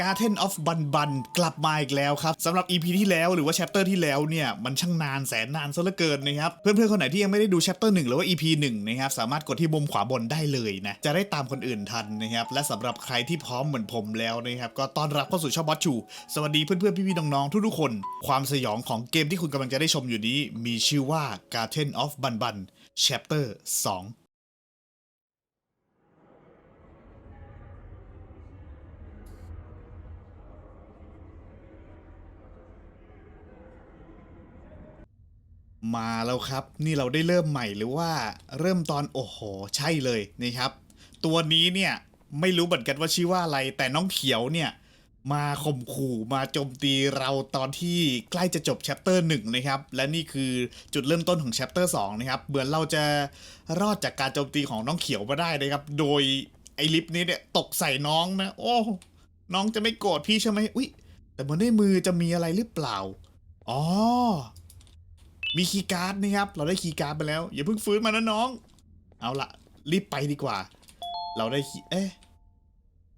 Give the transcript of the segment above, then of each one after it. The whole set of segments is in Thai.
Garden of Bun Bun กลับมาอีกแล้วครับสำหรับ EP ที่แล้วหรือว่า chapter ที่แล้วเนี่ย มันช่างนานแสนนานซะเหลือเกินนะครับ เพื่อนๆ คนไหนที่ยังไม่ได้ดู chapter 1หนึ่งหรือว่า EP 1นะครับ สามารถกดที่มุมขวาบนได้เลยนะ จะได้ตามคนอื่นทันนะครับ และสำหรับใครที่พร้อมเหมือนผมแล้วนะครับ ก็ต้อนรับเข้าสู่ช่องบอสชู สวัสดีเพื่อนๆ พี่ๆ น้องๆ ทุกๆ คน ความสยองของเกมที่คุณกำลังจะได้ชมอยู่นี้ มีชื่อว่า Garden of Bun Bun chapter 2 มาแล้วครับ นี่เราได้เริ่มใหม่หรือว่าเริ่มตอนโอ้โห ใช่เลยนะครับ ตัวนี้เนี่ยไม่รู้เหมือนกันว่าชื่อว่าอะไร แต่น้องเขียวเนี่ยมาข่มขู่มาโจมตีเราตอนที่ใกล้จะจบแชปเตอร์หนึ่งนะครับ และนี่คือจุดเริ่มต้นของแชปเตอร์สองนะครับเหมือนเราจะรอดจากการโจมตีของน้องเขียวมาได้นะครับ โดยไอลิฟนี้เนี่ยตกใส่น้องนะ โอ้น้องจะไม่โกรธพี่ใช่ไหมอุ้ยแต่เหมือนในมือจะมีอะไรหรือเปล่า อ๋อ มีคีย์การ์ดนะครับ เราได้คีย์การ์ดไปแล้ว อย่าเพิ่งฟื้นมานะน้อง เอาละรีบไปดีกว่า เราได้คีเอ๊ะ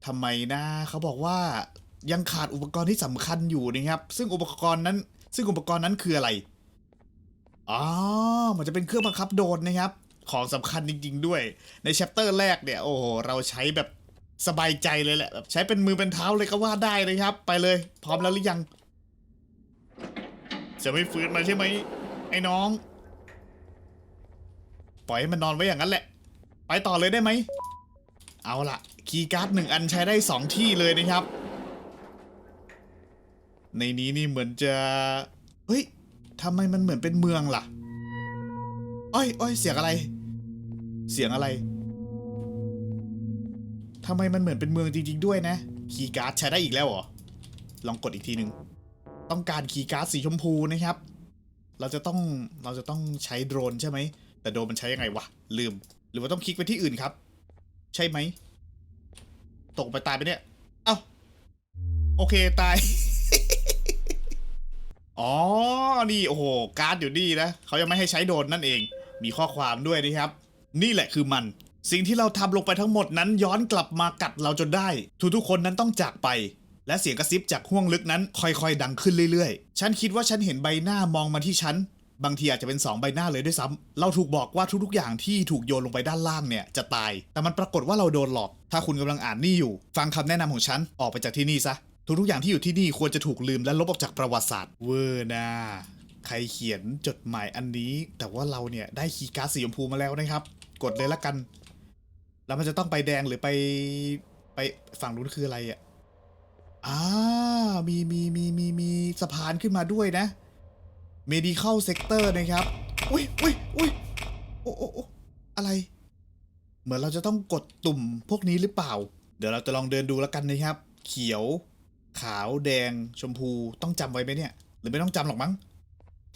ทำไมนะเขาบอกว่ายังขาดอุปกรณ์ที่สำคัญอยู่นะครับ ซึ่งอุปกรณ์นั้น ซึ่งอุปกรณ์นั้นคืออะไรอ๋อมันจะเป็นเครื่องบังคับโดรนนะครับ ของสำคัญจริง ๆ ด้วย ในแชปเตอร์แรกเนี่ย โอ้โห เราใช้แบบสบายใจเลยแหละแบบใช้เป็นมือเป็นเท้าเลยก็ว่าได้เลยครับ ไปเลย พร้อมแล้วหรือยัง จะไม่ฟื้นมาใช่ไหม ไอ้น้อง ปล่อยให้มันนอนไว้อย่างนั้นแหละ ไปต่อเลยได้ไหม เอาล่ะคีย์การ์ดหนึ่งอันใช้ได้สองที่เลยนะครับ ในนี้นี่เหมือนจะ เฮ้ยทำไมมันเหมือนเป็นเมืองล่ะ อ้อยอ้อยเสียงอะไร เสียงอะไรทำไมมันเหมือนเป็นเมืองจริง ๆ ด้วยนะ คีย์การ์ดใช้ได้อีกแล้วเหรอ ลองกดอีกทีหนึ่ง ต้องการคีย์การ์ดสีชมพูนะครับ เราจะต้องเราจะต้องใช้โดรนใช่ไหม แต่โดรนมันใช้ยังไงวะ ลืม หรือว่าต้องคลิกไปที่อื่นครับ ใช่ไหม ตกไปตายไปเนี่ย เอ้า โอเคตาย อ๋อ นี่โอ้โห การ์ดอยู่นี่นะเขายังไม่ให้ใช้โดรนนั่นเอง มีข้อความด้วยนะครับ นี่แหละคือมัน สิ่งที่เราทำลงไปทั้งหมดนั้นย้อนกลับมากัดเราจนได้ ทุกๆคนนั้นต้องจากไป และเสียงกระซิบจากห้วงลึกนั้นค่อยๆ ดังขึ้นเรื่อยๆ ฉันคิดว่าฉันเห็นใบหน้ามองมาที่ฉัน บางทีอาจจะเป็น 2 ใบหน้าเลยด้วยซ้ำเราถูกบอกว่าทุกๆ อย่างที่ถูกโยนลงไปด้านล่างเนี่ยจะตาย แต่มันปรากฏว่าเราโดนหลอก ถ้าคุณกำลังอ่านนี่อยู่ ฟังคำแนะนำของฉัน ออกไปจากที่นี่ซะ ทุกๆ อย่างที่อยู่ที่นี่ควรจะถูกลืมและลบออกจากประวัติศาสตร์ เวอร์นะใครเขียนจดหมายอันนี้ แต่ว่าเราเนี่ยได้คีย์การ์ดสีชมพูมาแล้วนะครับ กดเลยละกัน แล้วมันจะต้องไปแดงหรือไปไปฝั่งนู้นคืออะไรอะ อ่ามีมีมีมีมีสะพานขึ้นมาด้วยนะ medical sector นะครับ อุ้ยอุ้ยอุ้ยโอ้โอ้โอ้อะไร เหมือนเราจะต้องกดตุ่มพวกนี้หรือเปล่า เดี๋ยวเราจะลองเดินดูแล้วกันนะครับ เขียว ขาวแดง ชมพูต้องจำไว้ไหมเนี่ย หรือไม่ต้องจำหรอกมั้ง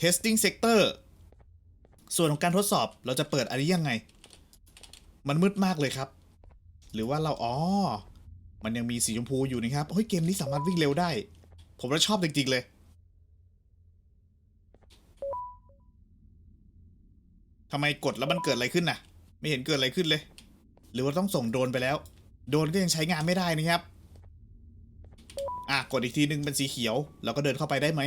testing sector ส่วนของการทดสอบเราจะเปิดอันนี้ยังไง มันมืดมากเลยครับ หรือว่าเราอ๋อ มันยังมีสีชมพูอยู่นะครับเฮ้ยเกมนี้สามารถวิ่งเร็วได้ ผมว่าชอบจริงๆเลยทำไมกดแล้วมันเกิดอะไรขึ้นน่ะ ไม่เห็นเกิดอะไรขึ้นเลย หรือว่าต้องส่งโดนไปแล้ว โดนก็ยังใช้งานไม่ได้นะครับ อะกดอีกทีนึงเป็นสีเขียว แล้วก็เดินเข้าไปได้ไหม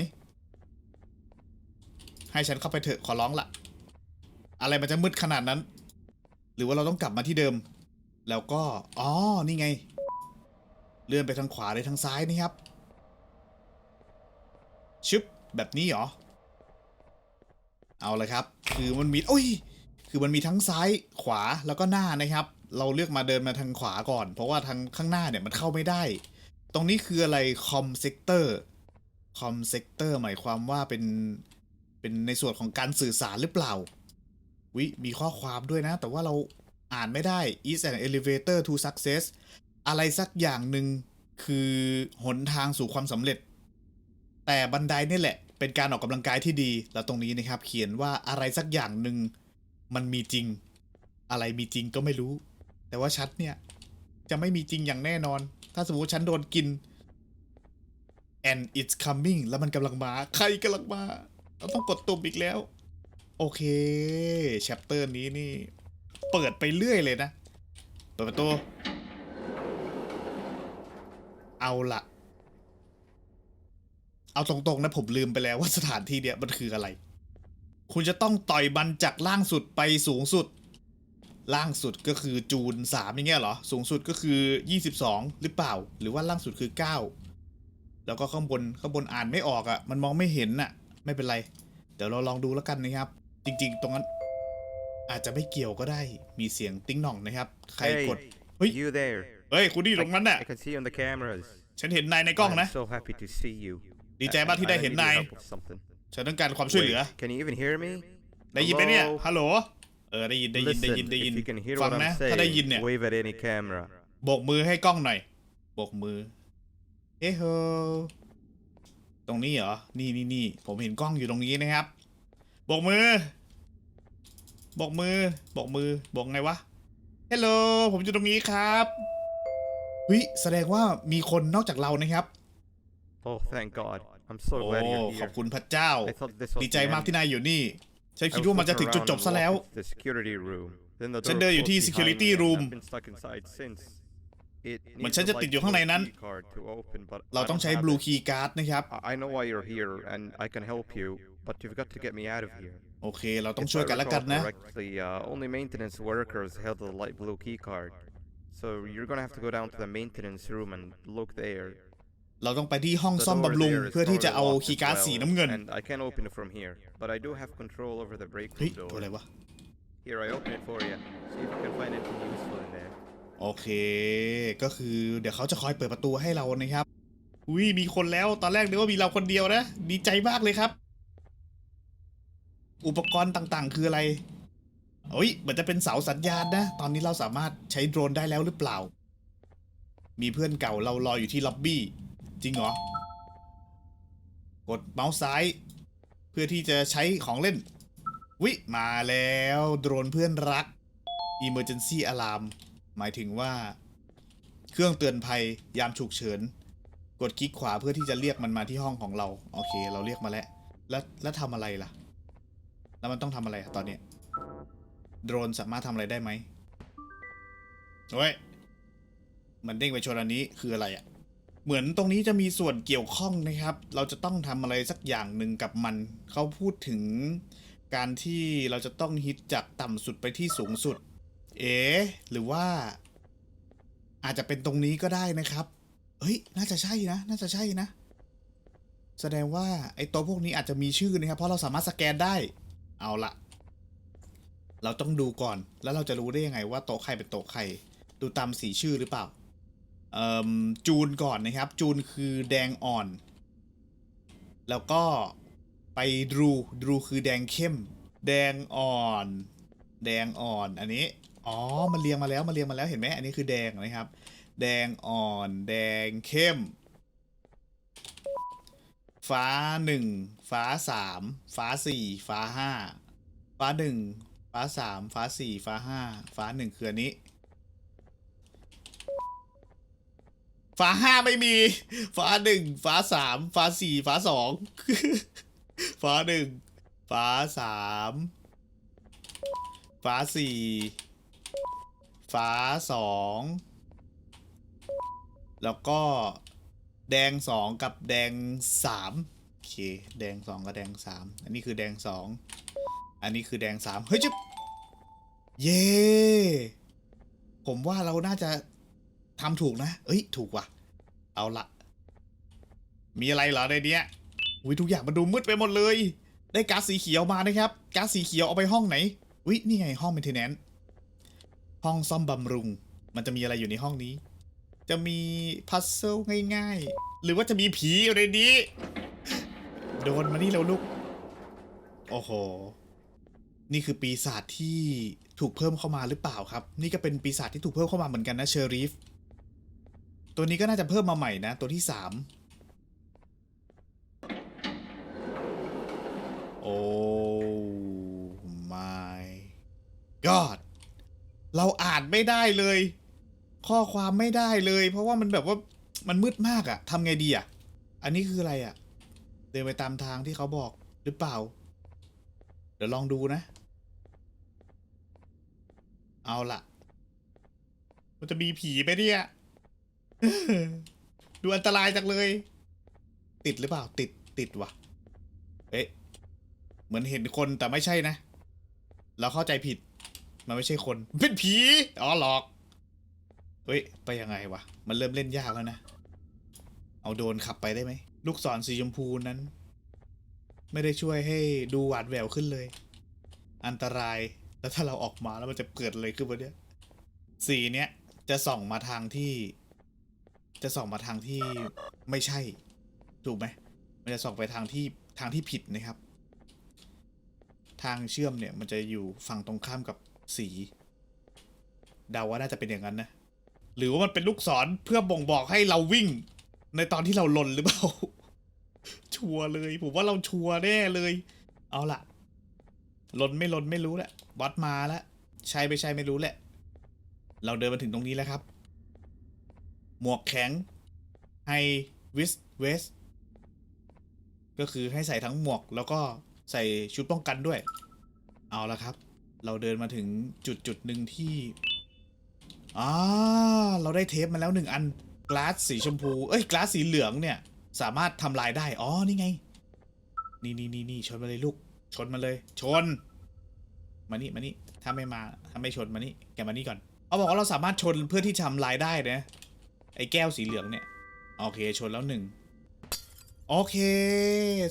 ให้ฉันเข้าไปเถอะขอร้องละอะไรมันจะมืดขนาดนั้น หรือว่าเราต้องกลับมาที่เดิม แล้วก็ อ๋อ นี่ไง เลื่อนไปทางขวาเลยทางซ้ายนี่ครับ ชึบแบบนี้เหรอ เอาเลยครับ คือมันมีโอ้ย คือมันมีทั้งซ้ายขวาแล้วก็หน้านะครับ เราเลือกมาเดินมาทางขวาก่อน เพราะว่าทางข้างหน้าเนี่ยมันเข้าไม่ได้ ตรงนี้คืออะไรคอมเซกเตอร์คอมเซกเตอร์หมายความว่าเป็นเป็นในส่วนของการสื่อสารหรือเปล่า วิมีข้อความด้วยนะ แต่ว่าเราอ่านไม่ได้ is an elevator to success อะไรสักอย่างหนึ่งคือหนทางสู่ความสำเร็จ แต่บันไดนี่แหละ เป็นการออกกำลังกายที่ดี แล้วตรงนี้นะครับ เขียนว่าอะไรสักอย่างหนึ่งมันมีจริง อะไรมีจริงก็ไม่รู้ แต่ว่าชัดเนี่ย จะไม่มีจริงอย่างแน่นอน ถ้าสมมติฉันโดนกิน and it's coming แล้วมันกำลังมา ใครกำลังมา เราต้องกดตุ่มอีกแล้ว โอเคแชปเตอร์นี้นี่ เปิดไปเรื่อยเลยนะ เปิดประตู เอาละเอาตรงๆนะผมลืมไปแล้วว่าสถานที่เนี้ยมันคืออะไร คุณจะต้องต่อยมันจากล่างสุดไปสูงสุด ล่างสุดก็คือจูนสามอย่างเงี้ยเหรอ สูงสุดก็คือยี่สิบสองหรือเปล่า หรือว่าล่างสุดคือเก้าแล้วก็ข้างบนข้างบนอ่านไม่ออกอะ่ะ มันมองไม่เห็นน่ะ ไม่เป็นไร เดี๋ยวเราลองดูแล้วกันนะครับ จริง ๆ ตรงนั้น อาจจะไม่เกี่ยวก็ได้มีเสียงติ้งหน่องนะครับ ใครกด Hey. you there? เฮ้ย คุณนี่ตรงนั้นน่ะ I can see you on the cameras. ฉันเห็นนายในกล้องนะ I'm so happy to see you. ดีใจมากที่ได้เห็น I นาย need your help with something. ฉันต้องการความช่วยเหลือ Wait, can you even hear me? ได้ยินไหมเนี่ย Hello? ฮัลโหล เออ ได้ยิน ได้ยิน ได้ยิน Listen, ได้ยิน if you can hear ฟัง what นะ I'm ถ้าได้ยิน saying, เนี่ย wave at any camera. โบกมือให้กล้องหน่อยโบกมือ เฮ้โฮตรงนี้เหรอ นี่นี่นี่ ผมเห็นกล้องอยู่ตรงนี้นะครับ โบกมือ โบกมือ โบกมือ โบกไงวะเฮลโลผมอยู่ตรงนี้ครับ เฮ้ยแสดงว่ามีคนนอกจากเรานะครับ Oh, thank God. I'm so โอ้ glad ข you're อบ here. คุณพระเจ้า I thought this was ดีใจ the มาก end. ที่นายอยู่นี่ ฉัน I คิด was ว่ามันจะ looking ถึงจุด around จบ and ซะแล้ว walked into the security room. Then the ฉัน door เดินอยู่ที่ closed behind security me and room I've been stuck inside since. It เหมือน needs ฉัน a จะ light ติดอยู่ข้างใน blue นั้น key card to open, but เรา I ต้อง don't ใช้ have blue it. key card นะครับ I- I know why you're here and I can help you, but you've got to get me out of here. โอเค เราต้อง If ช่วย I กันแล้วกัน recall นะ correctly, uh, only maintenance workers held the light blue key card. So you're gonna have to go down to the maintenance room and look there. เราต้องไปที่ห้อง The ซ่อม door บำรุง there is เพื่อที่จะ probably เอา locked คี as ย์การ์ด well, สีน้ำเงิน And I can't open it from here, but I do have control over the break เฮ้ย room ตัวอะไร door. วะ Here, I open it for you. See if you can find anything useful in there. โอเค ก็คือเดี๋ยวเขาจะคอยเปิดประตูให้เรานะครับ อุ้ยมีคนแล้วตอนแรกนึกว่ามีเราคนเดียวนะ ดีใจมากเลยครับ อุปกรณ์ต่างๆ คืออะไร เฮ้ยเหมือนจะเป็นเสาสัญญาณนะ ตอนนี้เราสามารถใช้โดรนได้แล้วหรือเปล่า มีเพื่อนเก่าเรารออยู่ที่ล็อบบี้ จริงเหรอ กดเมาส์ซ้าย เพื่อที่จะใช้ของเล่น วิมาแล้วโดรนเพื่อนรัก Emergency Alarm หมายถึงว่า เครื่องเตือนภัยยามฉุกเฉิน กดคลิกขวาเพื่อที่จะเรียกมันมาที่ห้องของเรา โอเค เราเรียกมาแล้ว แล้วแล้วทำอะไรล่ะ แล้วมันต้องทำอะไรอะตอนนี้ โดรนสามารถทำอะไรได้ไหมโอ้ย มันเด้งไปชนอันนี้คืออะไรอะ่ะ เหมือนตรงนี้จะมีส่วนเกี่ยวข้องนะครับ เราจะต้องทำอะไรสักอย่างหนึ่งกับมัน เขาพูดถึงการที่เราจะต้องฮิตจากต่ำสุดไปที่สูงสุด เอ๋หรือว่า อาจจะเป็นตรงนี้ก็ได้นะครับ เฮ้ย น่าจะใช่นะ น่าจะใช่นะ แสดงว่าไอ้ต๊ะพวกนี้อาจจะมีชื่อนะครับ เพราะเราสามารถสแกนได้ เอาละ เราต้องดูก่อน แล้วเราจะรู้ได้ยังไงว่าโต๊ะใครเป็นโต๊ะใคร ดูตามสีชื่อหรือเปล่าจูนก่อนนะครับ จูนคือแดงอ่อน แล้วก็ไปดูดูคือแดงเข้ม แดงอ่อน แดงอ่อนอันนี้อ๋อมันเรียงมาแล้วมันเรียงมาแล้วเห็นไหมอันนี้คือแดงนะครับ แดงอ่อน แดงเข้ม ฟ้าหนึ่งฟ้าสามฟ้าสี่ฟ้าห้าฟ้าหนึ่ง ฟ้าสามฟ้าสี่ฟ้าห้าฟ้าหนึ่งคืออันนี้ ฟ้าห้าไม่มี ฟ้าหนึ่งฟ้าสามฟ้าสี่ฟ้าสองฟ้าหนึ่งฟ้าสามฟ้าสี่ฟ้าสองแล้วก็แดงสองกับแดงสามโอเค แดงสองกับแดงสามอันนี้คือแดงสองอันนี้คือแดงสามเฮ้ยจุ๊บ เย้ผมว่าเราน่าจะทำถูกนะ เอ้ย ถูกว่ะ เอาละ มีอะไรเหรอในเนี้ยอุ้ยทุกอย่างมันดูมืดไปหมดเลย ได้ก๊าซสีเขียวมานะครับ ก๊าซสีเขียวเอาไปห้องไหน อุ้ยนี่ไงห้อง m ม i เทนแนนห้องซ่อมบำรุง มันจะมีอะไรอยู่ในห้องนี้ จะมีพัซเซิลง่าย ๆ หรือว่าจะมีผีอยู่ในนี้ โดนมานี่แล้วลูก โอ้โห นี่คือปีศาจที่ ถูกเพิ่มเข้ามาหรือเปล่าครับ นี่ก็เป็นปีศาจที่ถูกเพิ่มเข้ามาเหมือนกันนะเชอริฟตัวนี้ก็น่าจะเพิ่มมาใหม่นะ ตัวที่สามโอ้ my god เราอ่านไม่ได้เลย ข้อความไม่ได้เลย เพราะว่ามันแบบว่ามันมืดมากอะทำไงดีอะอันนี้คืออะไรอะเดินไปตามทางที่เขาบอกหรือเปล่า เดี๋ยวลองดูนะ เอาละมันจะมีผีไหมเนี่ย ดูอันตรายจังเลย ติดหรือเปล่า ติดติดวะเอ๊ะ เหมือนเห็นคนแต่ไม่ใช่นะ เราเข้าใจผิด มันไม่ใช่คน เป็นผี อ๋อหลอก เฮ้ย ไปยังไงวะ มันเริ่มเล่นยากแล้วนะ เอาโดนขับไปได้ไหม ลูกศรสีชมพูนั้น ไม่ได้ช่วยให้ดูหวาดแหววขึ้นเลย อันตราย แล้วถ้าเราออกมาแล้วมันจะเกิดอะไรขึ้นวะเนี่ยสีเนี้ยจะส่องมาทางที่ จะส่องมาทางที่ไม่ใช่ ถูกไหมมันจะส่องไปทางที่ทางที่ผิดนะครับ ทางเชื่อมเนี่ยมันจะอยู่ฝั่งตรงข้ามกับสีเดาว่าน่าจะเป็นอย่างนั้นนะ หรือว่ามันเป็นลูกศรเพื่อบ่งบอกให้เราวิ่ง ในตอนที่เราหล่นหรือเปล่า ชัวร์เลย ผมว่าเราชัวร์แน่เลย เอาล่ะ ล่นไม่หล่นไม่รู้แหละ วัดมาแล้ว ใช่ไม่ใช่ไม่รู้แหละ เราเดินมาถึงตรงนี้แล้วครับ หมวกแข็งไฮวิสเวส ก็คือให้ใส่ทั้งหมวก แล้วก็ใส่ชุดป้องกันด้วย เอาละครับ เราเดินมาถึงจุดจุดหนึ่งที่อ่าเราได้เทปมาแล้วหนึ่งอันกลาสสีชมพู เอ้ยกลาสสีเหลืองเนี่ย สามารถทำลายได้ อ๋อ นี่ไง นี่นี่นี่นี่ชนมาเลยลูก ชนมาเลย ชน มานี่มานี่ถ้าไม่มาถ้าไม่ชนมานี่แกมานี่ก่อนเขาบอกว่าเราสามารถชนเพื่อที่ทำลายได้นะไอ้แก้วสีเหลืองเนี่ยโอเคชนแล้วหนึ่งโอเค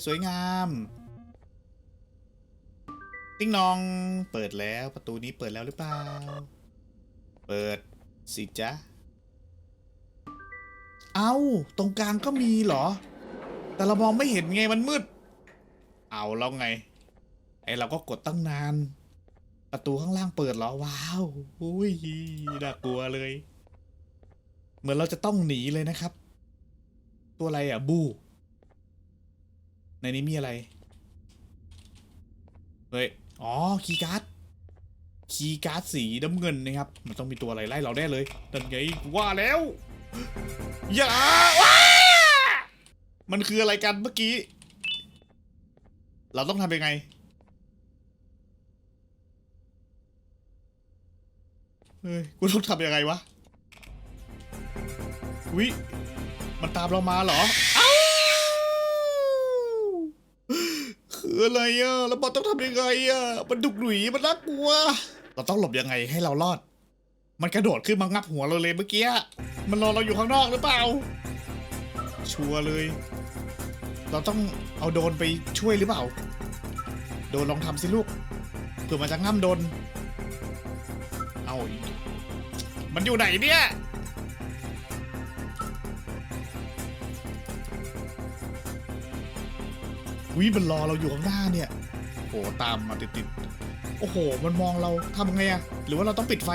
สวยงาม ติ้งนองเปิดแล้วประตูนี้เปิดแล้วหรือเปล่า เปิดสิจ๊ะเอาตรงกลางก็มีเหรอ แต่เรามองไม่เห็นไงมันมืด เอาแล้วไง ไอเราก็กดตั้งนาน ประตูข้างล่างเปิดเหรอ ว้าวอุ้ยน่ากลัวเลย เหมือนเราจะต้องหนีเลยนะครับ ตัวอะไรอะ บู ในนี้มีอะไร เฮ้ย อ๋อ คีย์การ์ด คีย์การ์ดสีน้ำเงินนะครับ มันต้องมีตัวอะไรไล่เราแน่เลยนั่นไงว่าแล้ว อย่าามันคืออะไรกันเมื่อกี้ เราต้องทำยังไง เฮ้ย กูต้องทำยังไงวะวิมันตามเรามาเหรอเอ้าคืออะไรอะ แล้วบอลต้องทำยังไงอะ มันดุกหนุยมันน่ากลัว เราต้องหลบยังไงให้เรารอด มันกระโดดขึ้นมางับหัวเราเลยเมื่อกี้ มันรอเราอยู่ข้างนอกหรือเปล่า ชัวร์เลย เราต้องเอาโดนไปช่วยหรือเปล่า โดนลองทำสิลูกเผื่อมันจะง่ำโดน เอาอีก มันอยู่ไหนเนี่ย วิมันรอเราอยู่ข้างหน้าเนี่ยโหตามมาติดๆ โอ้โห มันมองเราทำไงอะหรือว่าเราต้องปิดไฟ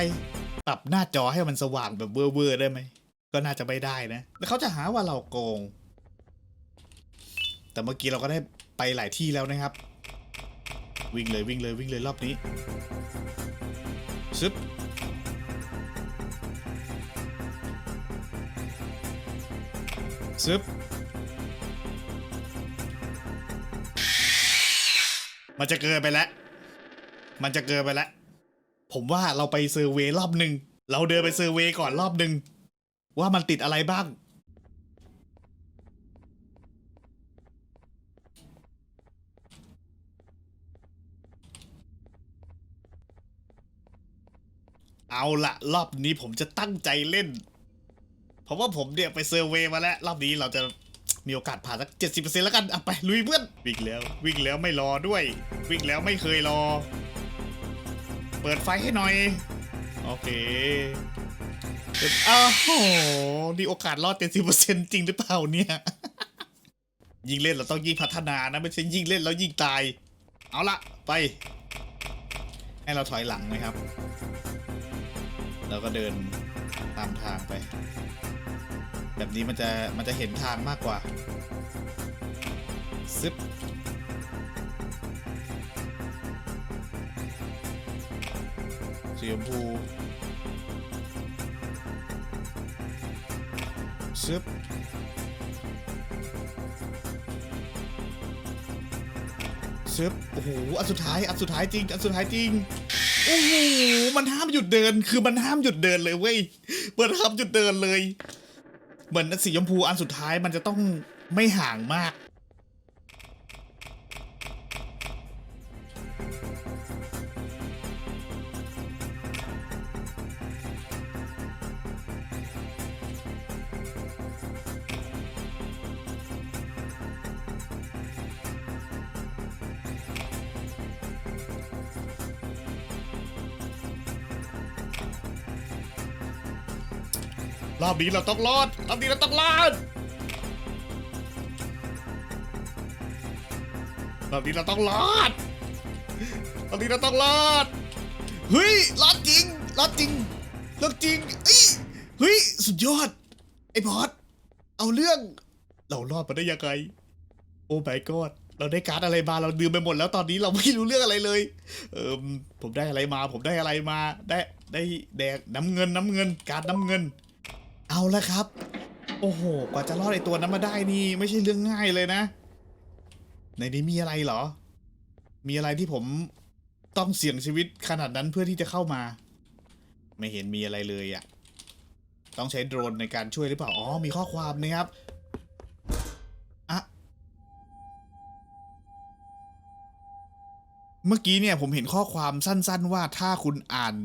ปรับหน้าจอให้มันสว่างแบบเวอร์ๆได้ไหม ก็น่าจะไม่ได้นะ แล้วเขาจะหาว่าเราโกง แต่เมื่อกี้เราก็ได้ไปหลายที่แล้วนะครับ วิ่งเลยวิ่งเลยวิ่งเลยรอบนี้ซึบ ซึบมันจะเกินไปแล้ว มันจะเกินไปแล้ว ผมว่าเราไปเซอร์เวยรอบหนึ่ง เราเดินไปเซอร์เวยก่อนรอบหนึ่ง ว่ามันติดอะไรบ้าง เอาละรอบนี้ผมจะตั้งใจเล่น เพราะว่าผมเนี่ยไปเซอร์เวย์มาแล้ว รอบนี้เราจะมีโอกาสผ่านสักเจ็ดสิบเปอร์เซ็นต์แล้วกันอะไปลุยเพื่อนวิ่งแล้ว วิ่งแล้วไม่รอด้วย วิ่งแล้วไม่เคยรอ เปิดไฟให้หน่อย โอเคอ้าวโหนี่โอกาสรอดเจ็ดสิบเปอร์เซ็นต์จริงหรือเปล่าเนี่ย ยิ่งเล่นเราต้องยิ่งพัฒนานะไม่ใช่ยิ่งเล่นแล้วยิ่งตาย เอาละไป ให้เราถอยหลังนะครับ แล้วก็เดินตามทางไป แบบนี้มันจะมันจะเห็นทางมากกว่าซึบสีชมพูซึบซึบโอ้โหอันสุดท้ายอันสุดท้ายจริงอันสุดท้ายจริงโอ้โหมันห้ามหยุดเดินคือมันห้ามหยุดเดินเลยเว้ยมันห้ามหยุดเดินเลย เหมือนสีชมพูอันสุดท้ายมันจะต้องไม่ห่างมาก รอบนี้เราต้องรอดรอบนี้เราต้องรอดรอบนี้เราต้องรอดรอบนี้เราต้องรอดเฮ้ยรอดจริงรอดจริงรอดจริงเอ้ยเฮ้ยสุดยอด ไอ้บอสเอาเรื่อง เรารอดมาได้ยังไงโอ้ my god เราได้การ์ดอะไรมาเราดื่มไปหมดแล้วตอนนี้เราไม่รู้เรื่องอะไรเลย เออผมได้อะไรมา ผมได้อะไรมา ได้ได้แดงน้ำเงินน้ำเงิน การ์ดน้ำเงิน เอาละครับ โอ้โห กว่าจะรอดไอตัวนั้นมาได้นี่ไม่ใช่เรื่องง่ายเลยนะ ในนี้มีอะไรเหรอ มีอะไรที่ผมต้องเสี่ยงชีวิตขนาดนั้นเพื่อที่จะเข้ามา ไม่เห็นมีอะไรเลยอะ่ะ ต้องใช้โดรนในการช่วยหรือเปล่า อ๋อ มีข้อความนะครับอะเมื่อกี้เนี่ยผมเห็นข้อความสั้น ๆ ว่าถ้าคุณอ่าน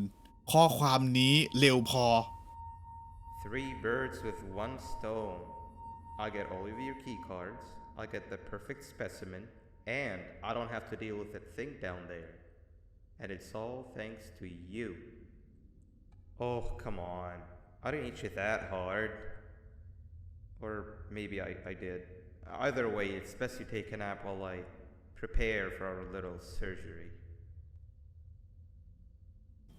ข้อความนี้เร็วพอ Three birds with one stone. I get all of your key cards. I get the perfect specimen, and I don't have to deal with that thing down there. And it's all thanks to you. Oh, come on. I didn't hit you that hard. Or maybe I, I did. Either way, it's best you take a nap while I prepare for our little surgery.